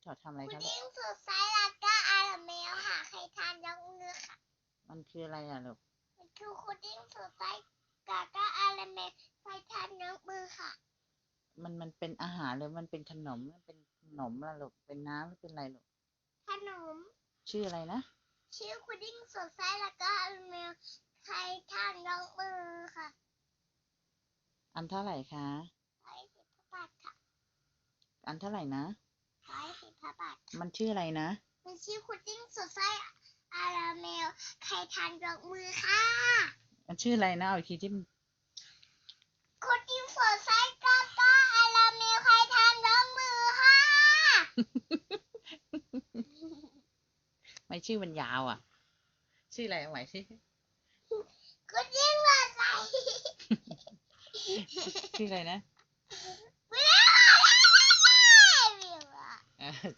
พี่ถอดทำอะไรพุดคะลูกดิ้งสดใสแล้วก็อาราเมลค่ะ ใครทานยกมือค่ะ มันคืออะไรอะลูก มันคือพุดดิ้งสดใสกาก้าอาราเมล ใครทานยกมือค่ะ มันมันเป็นอาหารหรือมันเป็นขนม มันเป็นขนมล่ะลูก เป็นน้ำหรือเป็นอะไรลูก ขนม ชื่ออะไรนะ ชื่อพุดดิ้งสดใสแล้วก็อาราเมล ใครทานยกมือค่ะ อันเท่าไหร่คะร้อยสิบพระบาทค่ะ อันเท่าไหร่นะร้อยสิบ พระบาทค่ะมันชื่ออะไรนะ มันชื่อพุดดิ้งสดใสอาราเมล ใครทานยกมือค่ะ มันชื่ออะไรนะ เอาอีกทีที่มันพุดดิ้งสดใสกาก้าอาราเมล ใครทานยกมือค่ะ ไม่ชื่อมันยาวอะ ชื่ออะไรเอาใหม่สิพุดดิ้งสดใสชื่ออะไรนะ ไม่